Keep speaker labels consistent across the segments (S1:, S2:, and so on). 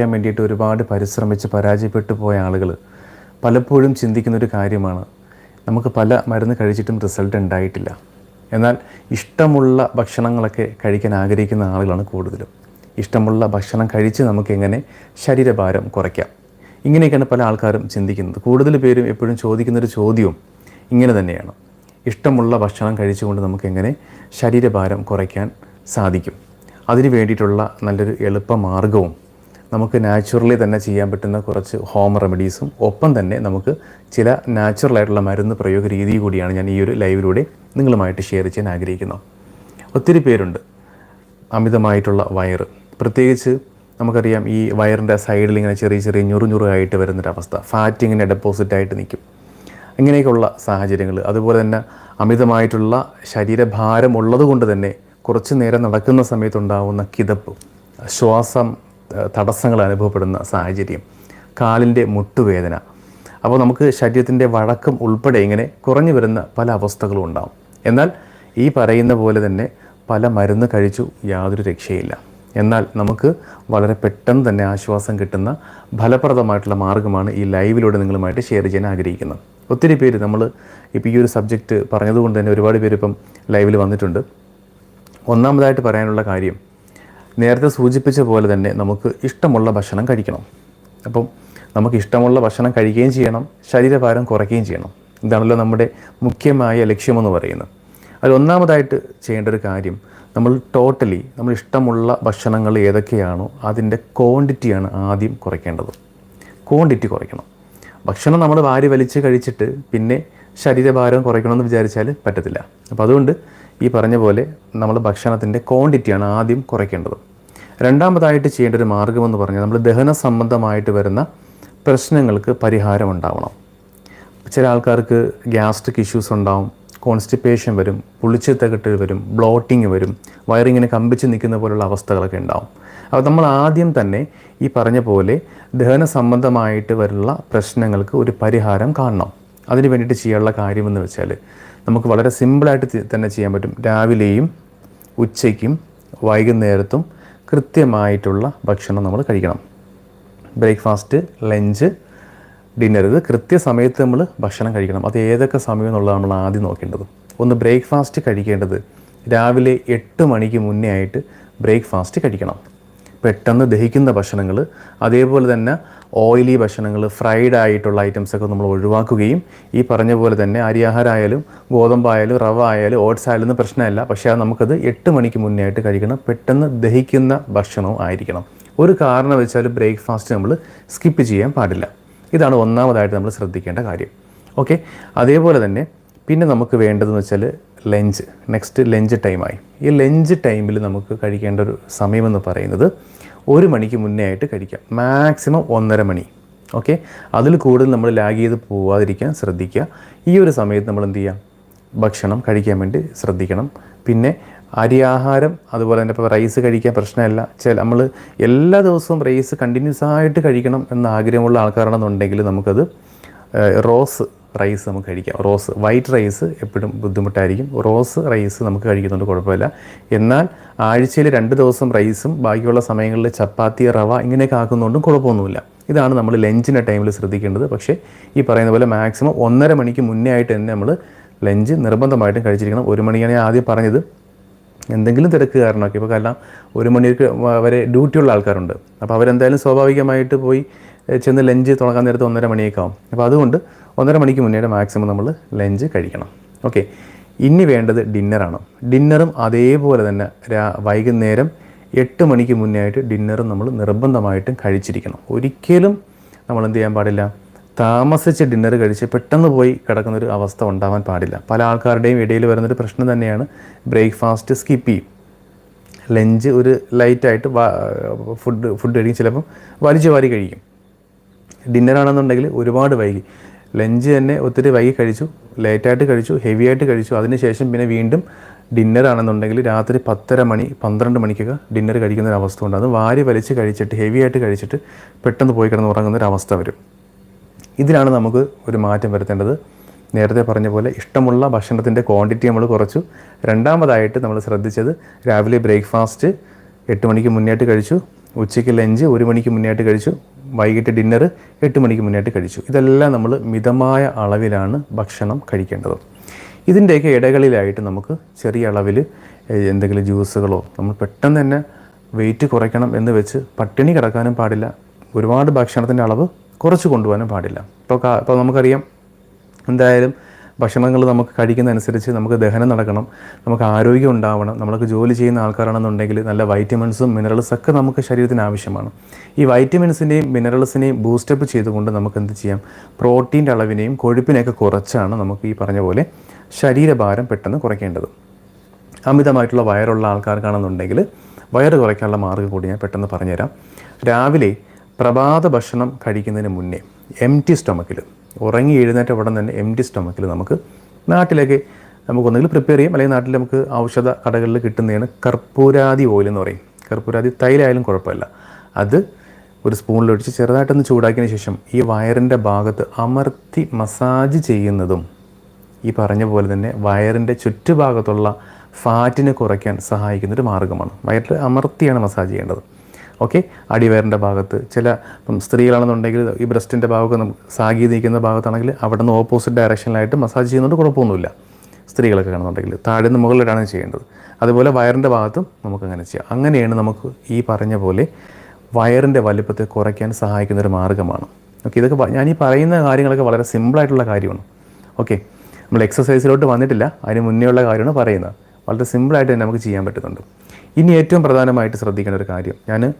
S1: കുറയ്ക്കാൻ വേണ്ടിയിട്ട് ഒരുപാട് പരിശ്രമിച്ച് പരാജയപ്പെട്ടു പോയ ആളുകൾ പലപ്പോഴും ചിന്തിക്കുന്ന ഒരു കാര്യമാണ്. നമുക്ക് പല മരുന്ന് കഴിച്ചിട്ടും റിസൾട്ട് ഉണ്ടായിട്ടില്ല. എന്നാൽ ഇഷ്ടമുള്ള ഭക്ഷണങ്ങളൊക്കെ കഴിക്കാൻ ആഗ്രഹിക്കുന്ന ആളുകളാണ് കൂടുതലും. ഇഷ്ടമുള്ള ഭക്ഷണം കഴിച്ച് നമുക്കെങ്ങനെ ശരീരഭാരം കുറയ്ക്കാം? ഇങ്ങനെയൊക്കെയാണ് പല ആൾക്കാരും ചിന്തിക്കുന്നത്. കൂടുതൽ പേരും എപ്പോഴും ചോദിക്കുന്നൊരു ചോദ്യവും ഇങ്ങനെ തന്നെയാണ്. ഇഷ്ടമുള്ള ഭക്ഷണം കഴിച്ചുകൊണ്ട് നമുക്കെങ്ങനെ ശരീരഭാരം കുറയ്ക്കാൻ സാധിക്കും? അതിന് വേണ്ടിയിട്ടുള്ള നല്ലൊരു എളുപ്പ മാർഗവും നമുക്ക് നാച്ചുറലി തന്നെ ചെയ്യാൻ പറ്റുന്ന കുറച്ച് ഹോം റെമഡീസും ഒപ്പം തന്നെ നമുക്ക് ചില നാച്ചുറലായിട്ടുള്ള മരുന്ന് പ്രയോഗ രീതി കൂടിയാണ് ഞാൻ ഈ ഒരു ലൈവിലൂടെ നിങ്ങളുമായിട്ട് ഷെയർ ചെയ്യാൻ ആഗ്രഹിക്കുന്നത് ഒത്തിരി പേരുണ്ട്. അമിതമായിട്ടുള്ള വയറ്. പ്രത്യേകിച്ച് നമുക്കറിയാം ഈ വയറിന്റെ സൈഡിൽ ഇങ്ങനെ ചെറിയ ചെറിയ ഞുറു ഞുറുമായിട്ട് വരുന്നൊരവസ്ഥ ഫാറ്റ് ഇങ്ങനെ ഡെപ്പോസിറ്റ് ആയിട്ട് നിൽക്കും. ഇങ്ങനെയൊക്കെയുള്ള സാഹചര്യങ്ങൾ. അതുപോലെ തന്നെ അമിതമായിട്ടുള്ള ശരീരഭാരം ഉള്ളത് കൊണ്ട് തന്നെ കുറച്ച് നേരം നടക്കുന്ന സമയത്തുണ്ടാകുന്ന കിതപ്പ് ശ്വാസം തടസ്സങ്ങൾ അനുഭവപ്പെടുന്ന സാഹചര്യം. കാലിന്റെ മുട്ടുവേദന. അപ്പോൾ നമുക്ക് ശരീരത്തിന്റെ വഴക്കം ഉൾപ്പെടെ ഇങ്ങനെ കുറഞ്ഞു വരുന്ന പല അവസ്ഥകളും ഉണ്ടാകും എന്നാൽ ഈ പറയുന്ന പോലെ തന്നെ പല മരുന്ന് കഴിച്ചു യാതൊരു രക്ഷയില്ല. എന്നാൽ നമുക്ക് വളരെ പെട്ടെന്ന് തന്നെ ആശ്വാസം കിട്ടുന്ന ഫലപ്രദമായിട്ടുള്ള മാർഗമാണ് ഈ ലൈവിലൂടെ നിങ്ങളുമായിട്ട് ഷെയർ ചെയ്യാൻ ആഗ്രഹിക്കുന്നത്. ഒത്തിരി പേര് നമ്മൾ ഇപ്പോൾ ഈ ഒരു സബ്ജക്റ്റ് പറഞ്ഞതുകൊണ്ട് തന്നെ ഒരുപാട് പേര് ഇപ്പം ലൈവിൽ വന്നിട്ടുണ്ട്. ഒന്നാമതായിട്ട് പറയാനുള്ള കാര്യം നേരത്തെ സൂചിപ്പിച്ച പോലെ തന്നെ നമുക്ക് ഇഷ്ടമുള്ള ഭക്ഷണം കഴിക്കണം. അപ്പം നമുക്ക് ഇഷ്ടമുള്ള ഭക്ഷണം കഴിക്കുകയും ചെയ്യണം. ശരീരഭാരം കുറയ്ക്കുകയും ചെയ്യണം. ഇതാണല്ലോ നമ്മുടെ മുഖ്യമായ ലക്ഷ്യമെന്ന് പറയുന്നത്. അതിൽ ഒന്നാമതായിട്ട് ചെയ്യേണ്ട ഒരു കാര്യം നമ്മൾ ടോട്ടലി നമ്മൾ ഇഷ്ടമുള്ള ഭക്ഷണങ്ങൾ ഏതൊക്കെയാണോ അതിന്റെ ക്വാണ്ടിറ്റിയാണ് ആദ്യം കുറയ്ക്കേണ്ടത്. ക്വാണ്ടിറ്റി കുറയ്ക്കണം. ഭക്ഷണം നമ്മൾ വാരി വലിച്ച് കഴിച്ചിട്ട് പിന്നെ ശരീരഭാരം കുറയ്ക്കണമെന്ന് വിചാരിച്ചാൽ പറ്റത്തില്ല. അപ്പോൾ അതുകൊണ്ട് ഈ പറഞ്ഞ പോലെ നമ്മൾ ഭക്ഷണത്തിന്റെ ക്വാണ്ടിറ്റിയാണ് ആദ്യം കുറയ്ക്കേണ്ടത്. രണ്ടാമതായിട്ട് ചെയ്യേണ്ട ഒരു മാർഗമെന്ന് പറഞ്ഞാൽ നമ്മൾ ദഹന സംബന്ധമായിട്ട് വരുന്ന പ്രശ്നങ്ങൾക്ക് പരിഹാരം ഉണ്ടാവണം. ചില ആൾക്കാർക്ക് ഗ്യാസ്ട്രിക് ഇഷ്യൂസ് ഉണ്ടാവും കോൺസ്റ്റിപ്പേഷൻ വരും പുളിച്ചിത്തകട്ട് വരും ബ്ലോട്ടിങ് വരും വയറിങ്ങനെ കമ്പിച്ച് നിൽക്കുന്ന പോലുള്ള അവസ്ഥകളൊക്കെ ഉണ്ടാവും. അപ്പോൾ നമ്മൾ ആദ്യം തന്നെ ഈ പറഞ്ഞ പോലെ ദഹന സംബന്ധമായിട്ട് വരുന്ന പ്രശ്നങ്ങൾക്ക് ഒരു പരിഹാരം കാണണം. അതിന് വേണ്ടിയിട്ട് ചെയ്യാനുള്ള കാര്യമെന്ന് വെച്ചാൽ നമുക്ക് വളരെ സിമ്പിളായിട്ട് തന്നെ ചെയ്യാൻ പറ്റും. രാവിലെയും ഉച്ചയ്ക്കും വൈകുന്നേരത്തും കൃത്യമായിട്ടുള്ള ഭക്ഷണം നമ്മൾ കഴിക്കണം. ബ്രേക്ക്ഫാസ്റ്റ് ലഞ്ച് ഡിന്നർ ഇത് കൃത്യസമയത്ത് നമ്മൾ ഭക്ഷണം കഴിക്കണം. അത് ഏതൊക്കെ സമയം എന്നുള്ളത് നമ്മൾ ആദ്യം നോക്കേണ്ടത്. ഒന്ന് ബ്രേക്ക്ഫാസ്റ്റ് കഴിക്കേണ്ടത് രാവിലെ എട്ട് മണിക്ക് മുന്നേ ആയിട്ട് ബ്രേക്ക്ഫാസ്റ്റ് കഴിക്കണം. പെട്ടെന്ന് ദഹിക്കുന്ന ഭക്ഷണങ്ങൾ അതേപോലെ തന്നെ ഓയിലി ഭക്ഷണങ്ങൾ ഫ്രൈഡ് ആയിട്ടുള്ള ഐറ്റംസ് ഒക്കെ നമ്മൾ ഒഴിവാക്കുകയും ഈ പറഞ്ഞ പോലെ തന്നെ അരിയാഹാരമായാലും ഗോതമ്പായാലും റവ ആയാലും ഓട്സ് ആയാലും ഒന്നും പ്രശ്നമല്ല. പക്ഷേ അത് നമുക്കത് എട്ട് മണിക്ക് മുന്നേ ആയിട്ട് കഴിക്കണം. പെട്ടെന്ന് ദഹിക്കുന്ന ഭക്ഷണവും ആയിരിക്കണം. ഒരു കാരണം വെച്ചാൽ ബ്രേക്ക്ഫാസ്റ്റ് നമ്മൾ സ്കിപ്പ് ചെയ്യാൻ പാടില്ല. ഇതാണ് ഒന്നാമതായിട്ട് നമ്മൾ ശ്രദ്ധിക്കേണ്ട കാര്യം. ഓക്കെ അതേപോലെ തന്നെ പിന്നെ നമുക്ക് വേണ്ടതെന്ന് വെച്ചാൽ ലഞ്ച് നെക്സ്റ്റ് ലഞ്ച് ടൈമായി ഈ ലഞ്ച് ടൈമിൽ നമുക്ക് കഴിക്കേണ്ട ഒരു സമയമെന്ന് പറയുന്നത് ഒരു മണിക്ക് മുന്നേ ആയിട്ട് കഴിക്കാം. മാക്സിമം ഒന്നര മണി. ഓക്കെ അതിൽ കൂടുതൽ നമ്മൾ ലാഗ് ചെയ്ത് പോവാതിരിക്കാൻ ശ്രദ്ധിക്കുക. ഈ ഒരു സമയത്ത് നമ്മൾ എന്ത് ചെയ്യാം? ഭക്ഷണം കഴിക്കാൻ വേണ്ടി ശ്രദ്ധിക്കണം. പിന്നെ അരിയാഹാരം അതുപോലെ തന്നെ ഇപ്പോൾ റൈസ് കഴിക്കാൻ പ്രശ്നമല്ല. ചില നമ്മൾ എല്ലാ ദിവസവും റൈസ് കണ്ടിന്യൂസ് ആയിട്ട് കഴിക്കണം എന്ന ആഗ്രഹമുള്ള ആൾക്കാരാണെന്നുണ്ടെങ്കിൽ നമുക്കത് റോസ് റൈസ് നമുക്ക് കഴിക്കാം. റോസ് വൈറ്റ് റൈസ് എപ്പോഴും ബുദ്ധിമുട്ടായിരിക്കും. റോസ് റൈസ് നമുക്ക് കഴിക്കുന്നുണ്ട് കുഴപ്പമില്ല. എന്നാൽ ആഴ്ചയിൽ രണ്ട് ദിവസം റൈസും ബാക്കിയുള്ള സമയങ്ങളിൽ ചപ്പാത്തി റവ ഇങ്ങനെയൊക്കെ ആക്കുന്നതുകൊണ്ടും കുഴപ്പമൊന്നുമില്ല. ഇതാണ് നമ്മൾ ലഞ്ചിന്റെ ടൈമിൽ ശ്രദ്ധിക്കേണ്ടത്. പക്ഷേ ഈ പറയുന്ന പോലെ മാക്സിമം ഒന്നര മണിക്ക് മുന്നേ ആയിട്ട് തന്നെ നമ്മൾ ലഞ്ച് നിർബന്ധമായിട്ടും കഴിച്ചിരിക്കണം. ഒരു മണിയാണ് ഞാൻ ആദ്യം പറഞ്ഞത്. എന്തെങ്കിലും തിരക്ക് കാരണമൊക്കെ. ഇപ്പോൾ കാരണം ഒരു മണിക്ക് വരെ ഡ്യൂട്ടിയുള്ള ആൾക്കാരുണ്ട്. അപ്പോൾ അവരെന്തായാലും സ്വാഭാവികമായിട്ട് പോയി ചെന്ന് ലഞ്ച് തുടങ്ങാൻ നേരത്ത് ഒന്നര മണിയൊക്കെ ആവും. അപ്പോൾ അതുകൊണ്ട് ഒന്നര മണിക്ക് മുന്നേ മാക്സിമം നമ്മൾ ലഞ്ച് കഴിക്കണം. ഓക്കെ. ഇനി വേണ്ടത് ഡിന്നറാണ്. ഡിന്നറും അതേപോലെ തന്നെ രാ വൈകുന്നേരം എട്ട് മണിക്ക് മുന്നേ ആയിട്ട് ഡിന്നറും നമ്മൾ നിർബന്ധമായിട്ടും കഴിച്ചിരിക്കണം. ഒരിക്കലും നമ്മൾ എന്ത് ചെയ്യാൻ പാടില്ല. താമസിച്ച് ഡിന്നർ കഴിച്ച് പെട്ടെന്ന് പോയി കിടക്കുന്നൊരു അവസ്ഥ ഉണ്ടാവാൻ പാടില്ല. പല ആൾക്കാരുടെയും ഇടയിൽ വരുന്നൊരു പ്രശ്നം തന്നെയാണ് ബ്രേക്ക്ഫാസ്റ്റ് സ്കിപ്പ് ചെയ്യും. ലഞ്ച് ഒരു ലൈറ്റായിട്ട് ഫുഡ് ഫുഡ് കഴിക്കും. ചിലപ്പം വലിച്ചു വാരി കഴിക്കും. ഡിന്നറാണെന്നുണ്ടെങ്കിൽ ഒരുപാട് വൈകി. ലഞ്ച് തന്നെ ഒത്തിരി വൈകി കഴിച്ചു ലേറ്റായിട്ട് കഴിച്ചു ഹെവി ആയിട്ട് കഴിച്ചു. അതിനുശേഷം പിന്നെ വീണ്ടും ഡിന്നർ ആണെന്നുണ്ടെങ്കിൽ രാത്രി പത്തര മണി പന്ത്രണ്ട് മണിക്കൊക്കെ ഡിന്നർ കഴിക്കുന്ന ഒരു അവസ്ഥ ഉണ്ട്. അത് വാരി വലിച്ച് കഴിച്ചിട്ട് ഹെവി ആയിട്ട് കഴിച്ചിട്ട് പെട്ടെന്ന് പോയി കിടന്ന് ഉറങ്ങുന്ന ഒരു അവസ്ഥ വരും. ഇതിലാണ് നമുക്ക് ഒരു മാറ്റം വരുത്തേണ്ടത്. നേരത്തെ പറഞ്ഞ പോലെ ഇഷ്ടമുള്ള ഭക്ഷണത്തിന്റെ ക്വാണ്ടിറ്റി നമ്മൾ കുറച്ചു. രണ്ടാമതായിട്ട് നമ്മൾ ശ്രദ്ധിച്ചത് രാവിലെ ബ്രേക്ക്ഫാസ്റ്റ് എട്ട് മണിക്ക് മുന്നേട്ട് കഴിച്ചു. ഉച്ചയ്ക്ക് ലഞ്ച് ഒരു മണിക്ക് മുന്നേയായിട്ട് കഴിച്ചു വൈകിട്ട് ഡിന്നർ എട്ട് മണിക്ക് മുന്നേയായിട്ട് കഴിച്ചു. ഇതെല്ലാം നമ്മൾ മിതമായ അളവിലാണ് ഭക്ഷണം കഴിക്കേണ്ടത്. ഇതിന്റെയൊക്കെ ഇടകളിലായിട്ട് നമുക്ക് ചെറിയ അളവിൽ എന്തെങ്കിലും ജ്യൂസുകളോ നമ്മൾ പെട്ടെന്ന് തന്നെ വെയിറ്റ് കുറയ്ക്കണം എന്ന് വെച്ച് പട്ടിണി കിടക്കാനും പാടില്ല. ഒരുപാട് ഭക്ഷണത്തിന്റെ അളവ് കുറച്ച് കൊണ്ടുപോകാനും പാടില്ല. ഇപ്പോൾ ഇപ്പോൾ നമുക്കറിയാം എന്തായാലും ഭക്ഷണങ്ങൾ നമുക്ക് കഴിക്കുന്നതനുസരിച്ച് നമുക്ക് ദഹനം നടക്കണം നമുക്ക് ആരോഗ്യം ഉണ്ടാവണം നമ്മൾക്ക് ജോലി ചെയ്യുന്ന ആൾക്കാരാണെന്നുണ്ടെങ്കിൽ നല്ല വൈറ്റമിൻസും മിനറൽസും ഒക്കെ നമുക്ക് ശരീരത്തിന് ആവശ്യമാണ്. ഈ വൈറ്റമിൻസിനെയും മിനറൽസിനെയും ബൂസ്റ്റപ്പ് ചെയ്തുകൊണ്ട് നമുക്ക് എന്ത് ചെയ്യാം? പ്രോട്ടീന്റെ അളവിനെയും കൊഴുപ്പിനെയൊക്കെ കുറച്ചാണ് നമുക്ക് ഈ പറഞ്ഞ പോലെ ശരീരഭാരം പെട്ടെന്ന് കുറയ്ക്കേണ്ടത്. അമിതമായിട്ടുള്ള വയറുള്ള ആൾക്കാർക്കാണെന്നുണ്ടെങ്കിൽ വയറ് കുറയ്ക്കാനുള്ള മാർഗം കൂടി ഞാൻ പെട്ടെന്ന് പറഞ്ഞുതരാം. രാവിലെ പ്രഭാത ഭക്ഷണം കഴിക്കുന്നതിന് മുന്നേ എം ടി സ്റ്റൊമക്കിൽ ഉറങ്ങി എഴുന്നേറ്റ ഉടൻ തന്നെ എം ടി സ്റ്റൊമക്കിൽ നമുക്ക് നാട്ടിലേക്ക് നമുക്ക് ഒന്നുകിൽ പ്രിപ്പയർ ചെയ്യാം അല്ലെങ്കിൽ നാട്ടിൽ നമുക്ക് ഔഷധ കടകളിൽ കിട്ടുന്നതാണ് കർപ്പൂരാതി ഓയിൽ എന്ന് പറയും. കർപ്പൂരാതി തൈലായാലും കുഴപ്പമില്ല. അത് ഒരു സ്പൂണിലൊഴിച്ച് ചെറുതായിട്ടൊന്ന് ചൂടാക്കിയതിന് ശേഷം ഈ വയറിന്റെ ഭാഗത്ത് അമർത്തി മസാജ് ചെയ്യുന്നതും ഈ പറഞ്ഞ പോലെ തന്നെ വയറിന്റെ ചുറ്റുഭാഗത്തുള്ള ഫാറ്റിനെ കുറയ്ക്കാൻ സഹായിക്കുന്നൊരു മാർഗമാണ് വയറിൽ അമർത്തിയാണ് മസാജ് ചെയ്യേണ്ടത്. ഓക്കെ? അടിവയറിന്റെ ഭാഗത്ത്. ചില ഇപ്പം സ്ത്രീകളാണെന്നുണ്ടെങ്കിൽ ഈ ബ്രസ്റ്റിന്റെ ഭാഗമൊക്കെ നമുക്ക് സാഗി നിൽക്കുന്ന ഭാഗത്താണെങ്കിൽ അവിടെ നിന്ന് ഓപ്പോസിറ്റ് ഡയറക്ഷനിലായിട്ട് മസാജ് ചെയ്യുന്നതുകൊണ്ട് കുഴപ്പമൊന്നുമില്ല. സ്ത്രീകളൊക്കെ കാണുന്നുണ്ടെങ്കിൽ താഴെ നിന്ന് മുകളിലാണ് ചെയ്യേണ്ടത്. അതുപോലെ വയറിന്റെ ഭാഗത്തും നമുക്ക് അങ്ങനെ ചെയ്യാം. അങ്ങനെയാണ് നമുക്ക് ഈ പറഞ്ഞ പോലെ വയറിന്റെ വലിപ്പത്തെ കുറയ്ക്കാൻ സഹായിക്കുന്ന ഒരു മാർഗമാണ് ഓക്കെ? ഇതൊക്കെ ഞാൻ ഈ പറയുന്ന കാര്യങ്ങളൊക്കെ വളരെ സിമ്പിളായിട്ടുള്ള കാര്യമാണ്. ഓക്കെ? നമ്മൾ എക്സസൈസിലോട്ട് വന്നിട്ടില്ല. അതിന് മുന്നേ ഉള്ള കാര്യമാണ് പറയുന്നത്. വളരെ സിമ്പിളായിട്ട് തന്നെ നമുക്ക് ചെയ്യാൻ പറ്റുന്നുണ്ട്. ഇനി ഏറ്റവും പ്രധാനമായിട്ട് ശ്രദ്ധിക്കേണ്ട ഒരു കാര്യം. ഞാൻ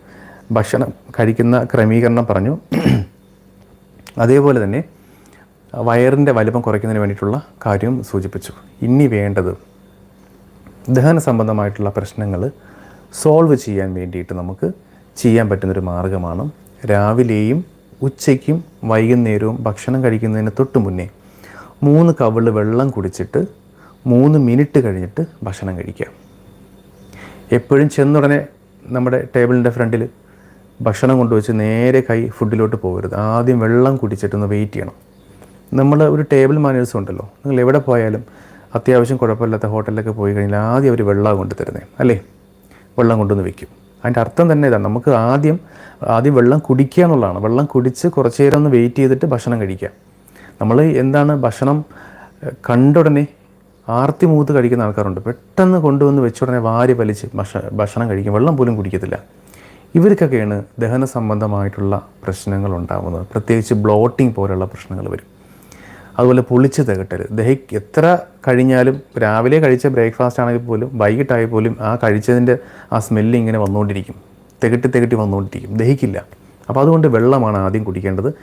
S1: ഭക്ഷണം കഴിക്കുന്ന ക്രമീകരണം പറഞ്ഞു. അതേപോലെ തന്നെ വയറിന്റെ വലിപ്പം കുറയ്ക്കുന്നതിന് വേണ്ടിയിട്ടുള്ള കാര്യം സൂചിപ്പിച്ചു. ഇനി വേണ്ടത് ദഹന സംബന്ധമായിട്ടുള്ള പ്രശ്നങ്ങൾ സോൾവ് ചെയ്യാൻ വേണ്ടിയിട്ട് നമുക്ക് ചെയ്യാൻ പറ്റുന്നൊരു മാർഗമാണ് രാവിലെയും ഉച്ചയ്ക്കും വൈകുന്നേരവും ഭക്ഷണം കഴിക്കുന്നതിന് തൊട്ട് മുന്നേ മൂന്ന് കവിൾ വെള്ളം കുടിച്ചിട്ട് മൂന്ന് മിനിറ്റ് കഴിഞ്ഞിട്ട് ഭക്ഷണം കഴിക്കുക. എപ്പോഴും ചെന്നുടനെ നമ്മുടെ ടേബിളിന്റെ ഫ്രണ്ടിൽ ഭക്ഷണം കൊണ്ടുവച്ച് നേരെ കൈ ഫുഡിലോട്ട് പോകരുത്. ആദ്യം വെള്ളം കുടിച്ചിട്ടൊന്ന് വെയിറ്റ് ചെയ്യണം. നമ്മൾ ഒരു ടേബിൾ മാനേഴ്സ് ഉണ്ടല്ലോ. നിങ്ങൾ എവിടെ പോയാലും അത്യാവശ്യം കുഴപ്പമില്ലാത്ത ഹോട്ടലിലൊക്കെ പോയി കഴിഞ്ഞാൽ ആദ്യം അവർ വെള്ളം കൊണ്ടു തരുന്നേ അല്ലേ? വെള്ളം കൊണ്ടുവന്ന് വെക്കും. അതിന്റെ അർത്ഥം തന്നെ ഇതാണ്. നമുക്ക് ആദ്യം ആദ്യം വെള്ളം കുടിക്കുക എന്നുള്ളതാണ്. വെള്ളം കുടിച്ച് കുറച്ച് നേരം ഒന്ന് വെയിറ്റ് ചെയ്തിട്ട് ഭക്ഷണം കഴിക്കുക. നമ്മൾ എന്താണ് ഭക്ഷണം കണ്ടുടനെ ആർത്തി മൂത്ത് കഴിക്കുന്ന ആൾക്കാരുണ്ട്. പെട്ടെന്ന് കൊണ്ടുവന്ന് വെച്ചുടനെ വാരി വലിച്ച് ഭക്ഷ ഭക്ഷണം കഴിക്കും. വെള്ളം പോലും കുടിക്കത്തില്ല. ഇവർക്കൊക്കെയാണ് ദഹന സംബന്ധമായിട്ടുള്ള പ്രശ്നങ്ങൾ ഉണ്ടാകുന്നത് പ്രത്യേകിച്ച് ബ്ലോട്ടിംഗ് പോലെയുള്ള പ്രശ്നങ്ങൾ വരും. അതുപോലെ പുളിച്ച് തികട്ടൽ. ദഹി എത്ര കഴിഞ്ഞാലും രാവിലെ കഴിച്ച ബ്രേക്ക്ഫാസ്റ്റ് ആണെങ്കിൽ പോലും വൈകിട്ടായി പോലും ആ കഴിച്ചതിന്റെ ആ സ്മെല്ല് ഇങ്ങനെ വന്നുകൊണ്ടിരിക്കും. തികട്ടി തികട്ടി വന്നുകൊണ്ടിരിക്കും. ദഹിക്കില്ല. അപ്പോൾ അതുകൊണ്ട് വെള്ളമാണ് ആദ്യം കുടിക്കേണ്ടത്.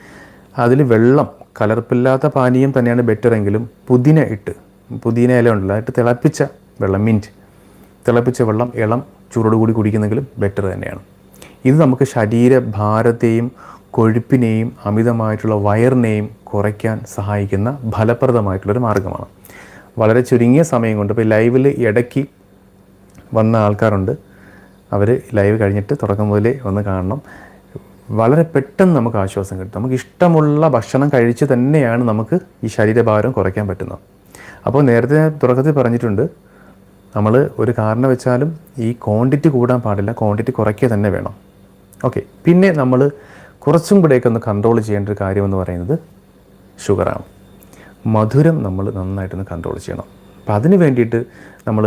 S1: അതിൽ വെള്ളം കലർപ്പില്ലാത്ത പാനീയം തന്നെയാണ് ബെറ്റർ എങ്കിലും പുതിന ഇട്ട് പുതിന ഇല ഉണ്ടല്ലോ അതിട്ട് തിളപ്പിച്ച വെള്ളം മിന്റ് തിളപ്പിച്ച വെള്ളം ഇളം ചൂടോടുകൂടി കുടിക്കുന്നെങ്കിലും ബെറ്റർ തന്നെയാണ്. ഇത് നമുക്ക് ശരീരഭാരത്തെയും കൊഴുപ്പിനെയും അമിതമായിട്ടുള്ള വയറിനെയും കുറയ്ക്കാൻ സഹായിക്കുന്ന ഫലപ്രദമായിട്ടുള്ളൊരു മാർഗമാണ് വളരെ ചുരുങ്ങിയ സമയം കൊണ്ട് ഇപ്പോൾ ലൈവിൽ ഇടയ്ക്ക് വന്ന ആൾക്കാരുണ്ട്. അവർ ലൈവ് കഴിഞ്ഞിട്ട് തുടക്കം മുതലേ ഒന്ന് കാണണം. വളരെ പെട്ടെന്ന് നമുക്ക് ആശ്വാസം കിട്ടും. നമുക്ക് ഇഷ്ടമുള്ള ഭക്ഷണം കഴിച്ച് തന്നെയാണ് നമുക്ക് ഈ ശരീരഭാരം കുറയ്ക്കാൻ പറ്റുന്നത്. അപ്പോൾ നേരത്തെ ഞാൻ തുടക്കത്തിൽ പറഞ്ഞിട്ടുണ്ട് നമ്മൾ ഒരു കാരണം വെച്ചാലും ഈ ക്വാണ്ടിറ്റി കൂടാൻ പാടില്ല ക്വാണ്ടിറ്റി കുറയ്ക്കുക തന്നെ വേണം. ഓക്കെ പിന്നെ നമ്മൾ കുറച്ചും കൂടെയൊക്കെ ഒന്ന് കൺട്രോൾ ചെയ്യേണ്ട ഒരു കാര്യമെന്ന് പറയുന്നത് ഷുഗറാണ് മധുരം നമ്മൾ നന്നായിട്ടൊന്ന് കൺട്രോൾ ചെയ്യണം. അപ്പം അതിന് വേണ്ടിയിട്ട് നമ്മൾ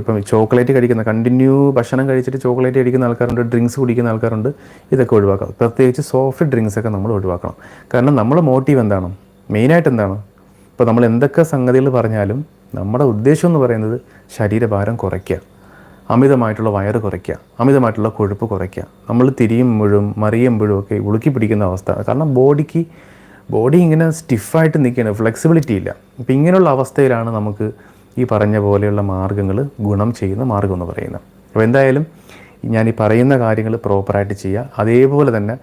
S1: ഇപ്പം ചോക്ലേറ്റ് കഴിക്കുന്ന കണ്ടിന്യൂ ഭക്ഷണം കഴിച്ചിട്ട് ചോക്ലേറ്റ് കഴിക്കുന്ന ആൾക്കാരുണ്ട് ഡ്രിങ്ക്സ് കുടിക്കുന്ന ആൾക്കാരുണ്ട് ഇതൊക്കെ ഒഴിവാക്കണം പ്രത്യേകിച്ച് സോഫ്റ്റ് ഡ്രിങ്ക്സൊക്കെ നമ്മൾ ഒഴിവാക്കണം. കാരണം നമ്മുടെ മോട്ടീവ് എന്താണ്? മെയിനായിട്ട് എന്താണ്? ഇപ്പോൾ നമ്മൾ എന്തൊക്കെ സംഗതികൾ പറഞ്ഞാലും നമ്മുടെ ഉദ്ദേശം എന്ന് പറയുന്നത് ശരീരഭാരം കുറയ്ക്കുക. അമിതമായിട്ടുള്ള വയറ് കുറയ്ക്കുക. അമിതമായിട്ടുള്ള കൊഴുപ്പ് കുറയ്ക്കുക. നമ്മൾ തിരിയുമ്പോഴും മറിയുമ്പോഴും ഒക്കെ ഉളുക്കി പിടിക്കുന്ന അവസ്ഥ. കാരണം ബോഡിക്ക് ബോഡി ഇങ്ങനെ സ്റ്റിഫായിട്ട് നിൽക്കുകയാണ്. ഫ്ലെക്സിബിലിറ്റി ഇല്ല. അപ്പോൾ ഇങ്ങനെയുള്ള അവസ്ഥയിലാണ് നമുക്ക് ഈ പറഞ്ഞ പോലെയുള്ള മാർഗങ്ങൾ ഗുണം ചെയ്യുന്ന മാർഗം എന്ന് പറയുന്നത്. അപ്പോൾ എന്തായാലും ഞാൻ ഈ പറയുന്ന കാര്യങ്ങൾ പ്രോപ്പറായിട്ട് ചെയ്യുക. അതേപോലെ തന്നെ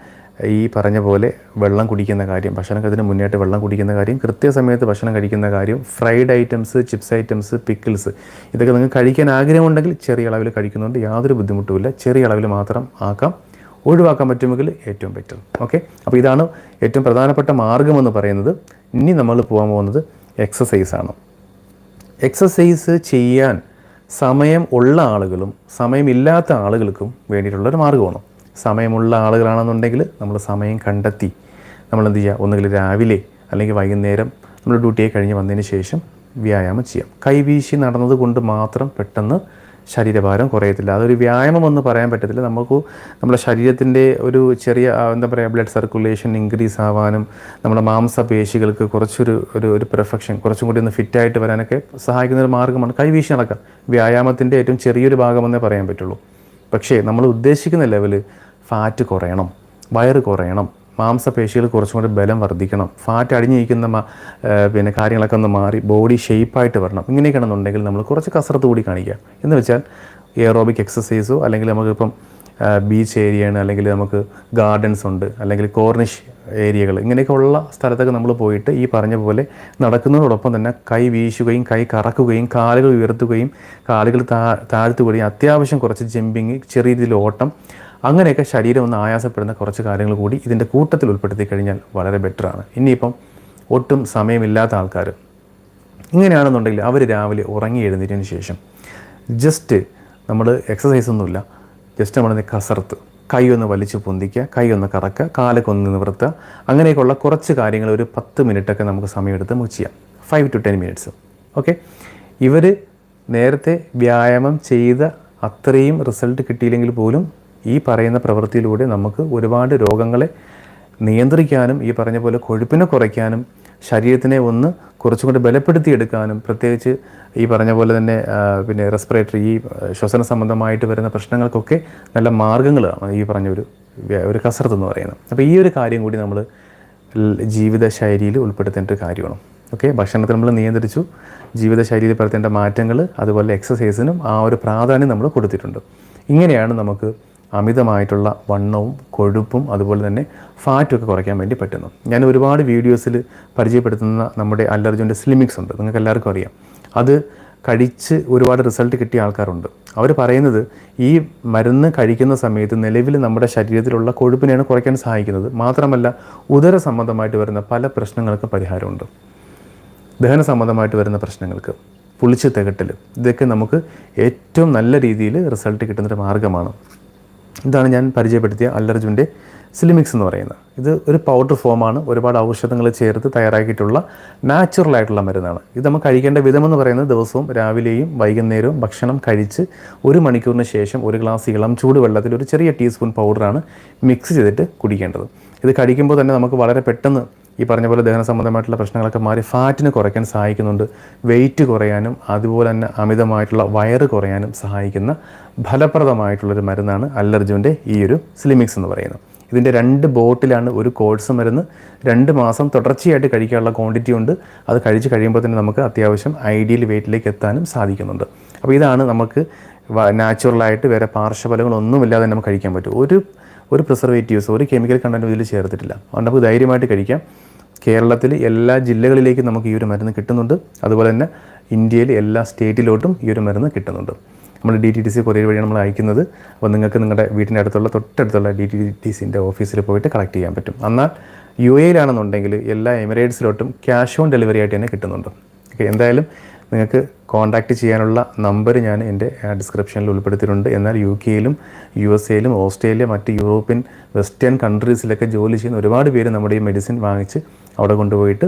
S1: ഈ പറഞ്ഞ പോലെ വെള്ളം കുടിക്കുന്ന കാര്യം ഭക്ഷണം കഴിഞ്ഞ മുന്നേറ്റ് വെള്ളം കുടിക്കുന്ന കാര്യം കൃത്യസമയത്ത് ഭക്ഷണം കഴിക്കുന്ന കാര്യം fried items chips items pickles ഇതൊക്കെ നിങ്ങൾക്ക് കഴിക്കാൻ ആഗ്രഹമുണ്ടെങ്കിൽ ചെറിയ അളവിൽ കഴിക്കുന്നതുകൊണ്ട് യാതൊരു ബുദ്ധിമുട്ടുമില്ല. ചെറിയ അളവിൽ മാത്രം ആക്കാം. ഒഴിവാക്കാൻ പറ്റുമെങ്കിൽ ഏറ്റവും ബെറ്റർ ഓക്കെ അപ്പോൾ ഇതാണ് ഏറ്റവും പ്രധാനപ്പെട്ട മാർഗമെന്ന് പറയുന്നത്. ഇനി നമ്മൾ പോകാൻ പോകുന്നത് എക്സസൈസാണ് എക്സസൈസ് ചെയ്യാൻ സമയം ഉള്ള ആളുകളും സമയമില്ലാത്ത ആളുകൾക്കും വേണ്ടിയിട്ടുള്ളൊരു മാർഗമാണ് സമയമുള്ള ആളുകളാണെന്നുണ്ടെങ്കിൽ നമ്മൾ സമയം കണ്ടെത്തി. നമ്മൾ എന്ത് ചെയ്യുക? ഒന്നുകിൽ രാവിലെ അല്ലെങ്കിൽ വൈകുന്നേരം നമ്മൾ ഡ്യൂട്ടിയെ കഴിഞ്ഞ് വന്നതിന് ശേഷം വ്യായാമം ചെയ്യാം. കൈവീശി നടന്നത് കൊണ്ട് മാത്രം പെട്ടെന്ന് ശരീരഭാരം കുറയത്തില്ല. അതൊരു വ്യായാമം എന്ന് പറയാൻ പറ്റത്തില്ല. നമുക്ക് നമ്മുടെ ശരീരത്തിന്റെ ഒരു ചെറിയ എന്താ പറയുക ബ്ലഡ് സർക്കുലേഷൻ ഇൻക്രീസ് ആവാനും നമ്മുടെ മാംസപേശികൾക്ക് കുറച്ചൊരു ഒരു ഒരു പെർഫെക്ഷൻ കുറച്ചും കൂടി ഒന്ന് ഫിറ്റായിട്ട് വരാനൊക്കെ സഹായിക്കുന്ന ഒരു മാർഗമാണ് കൈവീശി നടക്കുക. വ്യായാമത്തിന്റെ ഏറ്റവും ചെറിയൊരു ഭാഗമെന്നേ പറയാൻ പറ്റുള്ളൂ. പക്ഷേ നമ്മൾ ഉദ്ദേശിക്കുന്ന ലെവൽ ഫാറ്റ് കുറയണം വയറ് കുറയണം മാംസപേശികൾ കുറച്ചും കൂടി ബലം വർദ്ധിക്കണം ഫാറ്റ് അടിഞ്ഞിരിക്കുന്ന പിന്നെ കാര്യങ്ങളൊക്കെ ഒന്ന് മാറി ബോഡി ഷേപ്പായിട്ട് വരണം. ഇങ്ങനെയൊക്കെയാണെന്നുണ്ടെങ്കിൽ നമ്മൾ കുറച്ച് കസരത്ത് കൂടി കാണിക്കുക. എന്ന് വെച്ചാൽ എയറോബിക് എക്സസൈസോ അല്ലെങ്കിൽ നമുക്കിപ്പം ബീച്ച് ഏരിയയാണ് അല്ലെങ്കിൽ നമുക്ക് ഗാർഡൻസ് ഉണ്ട് അല്ലെങ്കിൽ കോർണിഷ് ഏരിയകൾ ഇങ്ങനെയൊക്കെ ഉള്ള സ്ഥലത്തൊക്കെ നമ്മൾ പോയിട്ട് ഈ പറഞ്ഞ പോലെ നടക്കുന്നതോടൊപ്പം തന്നെ കൈ വീശുകയും കൈ കറക്കുകയും കാലുകൾ ഉയർത്തുകയും കാലുകൾ താ താഴ്ത്തുകയും അത്യാവശ്യം കുറച്ച് ജമ്പിങ് ചെറിയ രീതിയിൽ ഓട്ടം അങ്ങനെയൊക്കെ ശരീരം ഒന്ന് ആയാസപ്പെടുന്ന കുറച്ച് കാര്യങ്ങൾ കൂടി ഇതിന്റെ കൂട്ടത്തിൽ ഉൾപ്പെടുത്തി കഴിഞ്ഞാൽ വളരെ ബെറ്ററാണ് ഇനിയിപ്പം ഒട്ടും സമയമില്ലാത്ത ആൾക്കാർ ഇങ്ങനെയാണെന്നുണ്ടെങ്കിൽ അവർ രാവിലെ ഉറങ്ങി എഴുന്നേറ്റതിന് ശേഷം ജസ്റ്റ് നമ്മൾ എക്സസൈസ് ഒന്നുമില്ല. ജസ്റ്റ് നമ്മൾ കസർത്ത് കൈ ഒന്ന് വലിച്ച് പൊന്തിക്കുക കൈ ഒന്ന് കറക്കുക കാലൊക്കെ ഒന്ന് നിവർത്തുക. അങ്ങനെയൊക്കെയുള്ള കുറച്ച് കാര്യങ്ങൾ ഒരു പത്ത് മിനിറ്റൊക്കെ നമുക്ക് സമയമെടുത്ത് നമുക്ക് ചെയ്യാം. Five to ten minutes okay ഇവർ നേരത്തെ വ്യായാമം ചെയ്ത അത്രയും റിസൾട്ട് കിട്ടിയില്ലെങ്കിൽ പോലും ഈ പറയുന്ന പ്രവൃത്തിയിലൂടെ നമുക്ക് ഒരുപാട് രോഗങ്ങളെ നിയന്ത്രിക്കാനും ഈ പറഞ്ഞ പോലെ കൊഴുപ്പിനെ കുറയ്ക്കാനും ശരീരത്തിനെ ഒന്ന് കുറച്ചും കൂടി ബലപ്പെടുത്തിയെടുക്കാനും പ്രത്യേകിച്ച് ഈ പറഞ്ഞ പോലെ തന്നെ പിന്നെ റെസ്പിറേറ്ററി ഈ ശ്വസന സംബന്ധമായിട്ട് വരുന്ന പ്രശ്നങ്ങൾക്കൊക്കെ നല്ല മാർഗങ്ങൾ ഈ പറഞ്ഞ ഒരു ഒരു കസരത്ത് എന്ന് പറയുന്നത്. അപ്പോൾ ഈ ഒരു കാര്യം കൂടി നമ്മൾ ജീവിതശൈലിയിൽ ഉൾപ്പെടുത്തേണ്ട ഒരു കാര്യമാണ്. ഓക്കെ? ഭക്ഷണത്തിൽ നമ്മൾ നിയന്ത്രിച്ചു. ജീവിതശൈലിയിൽ വരുത്തേണ്ട മാറ്റങ്ങൾ അതുപോലെ എക്സസൈസിനും ആ ഒരു പ്രാധാന്യം നമ്മൾ കൊടുത്തിട്ടുണ്ട്. ഇങ്ങനെയാണ് നമുക്ക് അമിതമായിട്ടുള്ള വണ്ണവും കൊഴുപ്പും അതുപോലെ തന്നെ ഫാറ്റുമൊക്കെ കുറയ്ക്കാൻ വേണ്ടി പറ്റുന്നു. ഞാൻ ഒരുപാട് വീഡിയോസിൽ പരിചയപ്പെടുത്തുന്ന നമ്മുടെ അല്ലർജുന്റെ സ്ലിമിക്സ് ഉണ്ട്. നിങ്ങൾക്ക് എല്ലാവർക്കും അറിയാം. അത് കഴിച്ച് ഒരുപാട് റിസൾട്ട് കിട്ടിയ ആൾക്കാരുണ്ട്. അവർ പറയുന്നത് ഈ മരുന്ന് കഴിക്കുന്ന സമയത്ത് നിലവിൽ നമ്മുടെ ശരീരത്തിലുള്ള കൊഴുപ്പിനെയാണ് കുറയ്ക്കാൻ സഹായിക്കുന്നത്. മാത്രമല്ല ഉദര സംബന്ധമായിട്ട് വരുന്ന പല പ്രശ്നങ്ങൾക്ക് പരിഹാരമുണ്ട്. ദഹന സംബന്ധമായിട്ട് വരുന്ന പ്രശ്നങ്ങൾക്ക് പുളിച്ച് തികട്ടൽ ഇതൊക്കെ നമുക്ക് ഏറ്റവും നല്ല രീതിയിൽ റിസൾട്ട് കിട്ടുന്നൊരു മാർഗമാണ് ഇതാണ് ഞാൻ പരിചയപ്പെടുത്തിയ അല്ലർജുന്റെ സിലിമിക്സ് എന്ന് പറയുന്നത്. ഇത് ഒരു പൗഡർ ഫോമാണ് ഒരുപാട് ഔഷധങ്ങൾ ചേർത്ത് തയ്യാറാക്കിയിട്ടുള്ള നാച്ചുറൽ ആയിട്ടുള്ള മരുന്നാണ്. ഇത് നമുക്ക് കഴിക്കേണ്ട വിധമെന്ന് പറയുന്നത് ദിവസവും രാവിലെയും വൈകുന്നേരവും ഭക്ഷണം കഴിച്ച് ഒരു മണിക്കൂറിന് ശേഷം ഒരു ഗ്ലാസ് ഇളം ചൂടുവെള്ളത്തിൽ ഒരു ചെറിയ ടീസ്പൂൺ പൗഡറാണ് മിക്സ് ചെയ്തിട്ട് കുടിക്കേണ്ടത്. ഇത് കഴിക്കുമ്പോൾ തന്നെ നമുക്ക് വളരെ പെട്ടെന്ന് ഈ പറഞ്ഞ പോലെ ദഹന സംബന്ധമായിട്ടുള്ള പ്രശ്നങ്ങളൊക്കെ മാറി ഫാറ്റിന് കുറയ്ക്കാൻ സഹായിക്കുന്നുണ്ട്. വെയിറ്റ് കുറയാനും അതുപോലെ തന്നെ അമിതമായിട്ടുള്ള വയറ് കുറയാനും സഹായിക്കുന്ന ഫലപ്രദമായിട്ടുള്ളൊരു മരുന്നാണ് അല്ലർജുവിന്റെ ഈ ഒരു സ്ലിമിക്സ് എന്ന് പറയുന്നത്. ഇതിന്റെ രണ്ട് ബോട്ടിലാണ് ഒരു കോഴ്സ് മരുന്ന്. രണ്ട് മാസം തുടർച്ചയായിട്ട് കഴിക്കാനുള്ള ക്വാണ്ടിറ്റി ഉണ്ട്. അത് കഴിച്ച് കഴിയുമ്പോൾ തന്നെ നമുക്ക് അത്യാവശ്യം ഐഡിയൽ വെയിറ്റിലേക്ക് എത്താനും സാധിക്കുന്നുണ്ട്. അപ്പോൾ ഇതാണ് നമുക്ക് നാച്ചുറലായിട്ട് വേറെ പാർശ്വഫലങ്ങളൊന്നുമില്ലാതെ നമുക്ക് കഴിക്കാൻ പറ്റും. ഒരു ഒരു പ്രിസർവേറ്റീവ്സ് ഒരു കെമിക്കൽ കണ്ടന്റും ഇതിൽ ചേർത്തിട്ടില്ല. അതുകൊണ്ട് നമുക്ക് ധൈര്യമായിട്ട് കഴിക്കാം. കേരളത്തിൽ എല്ലാ ജില്ലകളിലേക്കും നമുക്ക് ഈ ഒരു മരുന്ന് കിട്ടുന്നുണ്ട്. അതുപോലെ തന്നെ ഇന്ത്യയിൽ എല്ലാ സ്റ്റേറ്റിലോട്ടും ഈ ഒരു മരുന്ന് കിട്ടുന്നുണ്ട്. നമ്മൾ D T T C courier വഴിയാണ് നമ്മൾ അയക്കുന്നത്. അപ്പോൾ നിങ്ങൾക്ക് നിങ്ങളുടെ വീട്ടിന്റെ അടുത്തുള്ള തൊട്ടടുത്തുള്ള ഡി ടി ടി സിന്റെ ഓഫീസിൽ പോയിട്ട് കളക്ട് ചെയ്യാൻ പറ്റും. എന്നാൽ യു എയിലാണെന്നുണ്ടെങ്കിൽ എല്ലാ എമിറേറ്റ്സിലോട്ടും ക്യാഷ് ഓൺ ഡെലിവറി ആയിട്ട് തന്നെ കിട്ടുന്നുണ്ട്. ഓക്കെ എന്തായാലും നിങ്ങൾക്ക് കോൺടാക്റ്റ് ചെയ്യാനുള്ള നമ്പർ ഞാൻ എന്റെ ഡിസ്ക്രിപ്ഷനിൽ ഉൾപ്പെടുത്തിയിട്ടുണ്ട്. എന്നാൽ യു കെയിലും യു എസ് എയിലും ഓസ്ട്രേലിയ മറ്റ് യൂറോപ്യൻ വെസ്റ്റേൺ കൺട്രീസിലൊക്കെ ജോലി ചെയ്യുന്ന ഒരുപാട് പേര് നമ്മുടെ ഈ മെഡിസിൻ വാങ്ങിച്ച് അവിടെ കൊണ്ടുപോയിട്ട്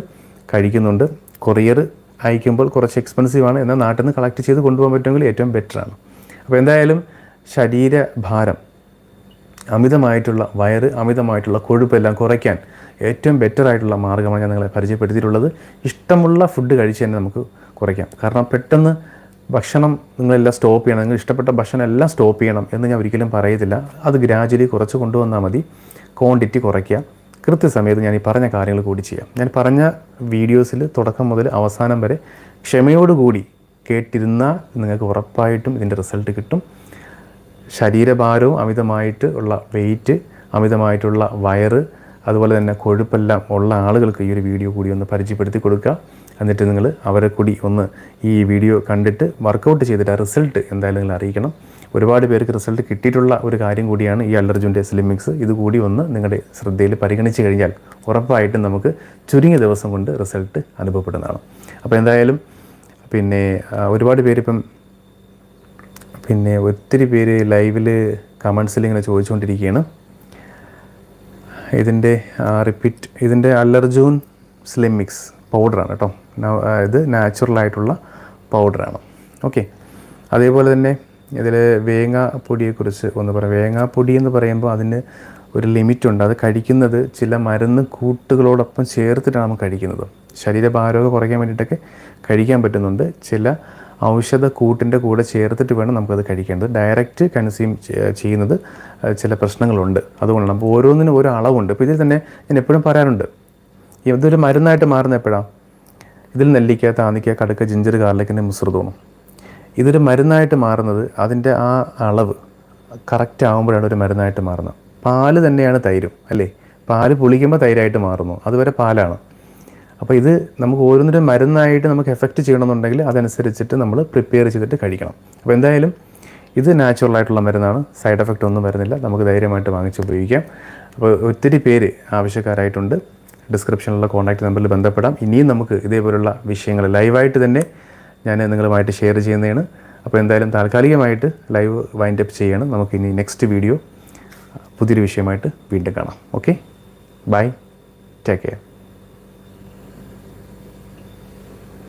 S1: കഴിക്കുന്നുണ്ട്. കൊറിയർ അയക്കുമ്പോൾ കുറച്ച് എക്സ്പെൻസീവ് ആണ്. എന്നാൽ നാട്ടിൽ നിന്ന് കളക്ട് ചെയ്ത് കൊണ്ടുപോകാൻ പറ്റുമെങ്കിൽ ഏറ്റവും ബെറ്ററാണ് അപ്പോൾ എന്തായാലും ശരീരഭാരം അമിതമായിട്ടുള്ള വയറ് അമിതമായിട്ടുള്ള കൊഴുപ്പെല്ലാം കുറയ്ക്കാൻ ഏറ്റവും ബെറ്റർ ആയിട്ടുള്ള മാർഗമാണ് ഞാൻ നിങ്ങളെ പരിചയപ്പെടുത്തിയിട്ടുള്ളത്. ഇഷ്ടമുള്ള ഫുഡ് കഴിച്ച് തന്നെ നമുക്ക് കുറയ്ക്കാം. കാരണം പെട്ടെന്ന് ഭക്ഷണം നിങ്ങളെല്ലാം സ്റ്റോപ്പ് ചെയ്യണം. നിങ്ങൾ ഇഷ്ടപ്പെട്ട ഭക്ഷണം എല്ലാം സ്റ്റോപ്പ് ചെയ്യണം എന്ന് ഞാൻ ഒരിക്കലും പറയത്തില്ല. അത് ഗ്രാജുവലി കുറച്ച് കൊണ്ടുവന്നാൽ മതി. ക്വാണ്ടിറ്റി കുറയ്ക്കുക. കൃത്യസമയത്ത് ഞാൻ ഈ പറഞ്ഞ കാര്യങ്ങൾ കൂടി ചെയ്യാം. ഞാൻ പറഞ്ഞ വീഡിയോസിൽ തുടക്കം മുതൽ അവസാനം വരെ ക്ഷമയോടുകൂടി കേട്ടിരുന്നാൽ നിങ്ങൾക്ക് ഉറപ്പായിട്ടും ഇതിന്റെ റിസൾട്ട് കിട്ടും. ശരീരഭാരവും അമിതമായിട്ട് ഉള്ള വെയിറ്റ് അമിതമായിട്ടുള്ള വയറ് അതുപോലെ തന്നെ കൊഴുപ്പെല്ലാം ഉള്ള ആളുകൾക്ക് ഈ ഒരു വീഡിയോ കൂടി ഒന്ന് പരിചയപ്പെടുത്തി കൊടുക്കുക. എന്നിട്ട് നിങ്ങൾ അവരെ കൂടി ഒന്ന് ഈ വീഡിയോ കണ്ടിട്ട് വർക്കൗട്ട് ചെയ്തിട്ട് ആ റിസൾട്ട് എന്തായാലും നിങ്ങൾ അറിയിക്കണം. ഒരുപാട് പേർക്ക് റിസൾട്ട് കിട്ടിയിട്ടുള്ള ഒരു കാര്യം കൂടിയാണ് ഈ അലർജുന്റെ സ്ലിമിക്സ് ഇത് കൂടി ഒന്ന് നിങ്ങളുടെ ശ്രദ്ധയിൽ പരിഗണിച്ച് കഴിഞ്ഞാൽ ഉറപ്പായിട്ടും നമുക്ക് ചുരുങ്ങിയ ദിവസം കൊണ്ട് റിസൾട്ട് അനുഭവപ്പെടുന്നതാണ്. അപ്പോൾ എന്തായാലും പിന്നെ ഒരുപാട് പേരിപ്പം പിന്നെ ഒത്തിരി പേര് ലൈവിൽ കമൻസിൽ ഇങ്ങനെ ചോദിച്ചുകൊണ്ടിരിക്കുകയാണ്. ഇതിന്റെ റിപ്പീറ്റ് ഇതിന്റെ അലർജൂൺ സ്ലിം മിക്സ് പൗഡറാണ് കേട്ടോ. ഇത് നാച്ചുറലായിട്ടുള്ള പൗഡറാണ് ഓക്കെ അതേപോലെ തന്നെ ഇതിൽ വേങ്ങാപ്പൊടിയെക്കുറിച്ച് ഒന്ന് പറയാം. വേങ്ങാപ്പൊടി എന്ന് പറയുമ്പോൾ അതിന് ഒരു ലിമിറ്റുണ്ട്. അത് കഴിക്കുന്നത് ചില മരുന്ന് കൂട്ടുകളോടൊപ്പം ചേർത്തിട്ടാണ് നമ്മൾ കഴിക്കുന്നത്. ശരീരഭാരമൊക്കെ കുറയ്ക്കാൻ വേണ്ടിയിട്ടൊക്കെ കഴിക്കാൻ പറ്റുന്നുണ്ട്. ചില ഔഷധ കൂട്ടിന്റെ കൂടെ ചേർത്തിട്ട് വേണം നമുക്കത് കഴിക്കേണ്ടത്. ഡയറക്റ്റ് കൺസ്യൂം ചെയ്യുന്നത് ചില പ്രശ്നങ്ങളുണ്ട്. അതുകൊണ്ടാണ്. അപ്പോൾ ഓരോന്നിനും ഓരോ അളവുണ്ട്. ഇപ്പോൾ ഇതിൽ തന്നെ ഞാൻ എപ്പോഴും പറയാറുണ്ട്. ഇതൊരു മരുന്നായിട്ട് മാറുന്ന എപ്പോഴാണ് ഇതിൽ നെല്ലിക്ക താന്നിക്ക കടുക്ക ജിഞ്ചർ ഗാർലിക്കിന്റെ മിശ്രിതമാണ് ഇതൊരു മരുന്നായിട്ട് മാറുന്നത് അതിന്റെ ആ അളവ് കറക്റ്റ് ആകുമ്പോഴാണ് ഒരു മരുന്നായിട്ട് മാറുന്നത്. പാൽ തന്നെയാണ് തൈരും അല്ലേ? പാൽ പുളിക്കുമ്പോൾ തൈരായിട്ട് മാറുന്നു. അതുവരെ പാലാണ്. അപ്പോൾ ഇത് നമുക്ക് ഓരോന്നിനും മരുന്നായിട്ട് നമുക്ക് എഫക്റ്റ് ചെയ്യണമെന്നുണ്ടെങ്കിൽ അതനുസരിച്ചിട്ട് നമ്മൾ പ്രിപ്പയർ ചെയ്തിട്ട് കഴിക്കണം. അപ്പോൾ എന്തായാലും ഇത് നാച്ചുറൽ ആയിട്ടുള്ള മരുന്നാണ്. സൈഡ് എഫക്റ്റ് ഒന്നും വരുന്നില്ല. നമുക്ക് ധൈര്യമായിട്ട് വാങ്ങിച്ച് ഉപയോഗിക്കാം. അപ്പോൾ ഒത്തിരി പേര് ആവശ്യക്കാരായിട്ടുണ്ട്. ഡിസ്ക്രിപ്ഷനിലുള്ള കോൺടാക്റ്റ് നമ്പറിൽ ബന്ധപ്പെടാം. ഇനിയും നമുക്ക് ഇതേപോലുള്ള വിഷയങ്ങൾ ലൈവായിട്ട് തന്നെ ഞാൻ നിങ്ങളുമായിട്ട് ഷെയർ ചെയ്യുന്നതാണ്. അപ്പോൾ എന്തായാലും താൽക്കാലികമായിട്ട് ലൈവ് വൈൻഡ് അപ്പ് ചെയ്യണം. നമുക്ക് ഇനി നെക്സ്റ്റ് വീഡിയോ പുതിയൊരു വിഷയമായിട്ട് വീണ്ടും കാണാം. Okay bye take care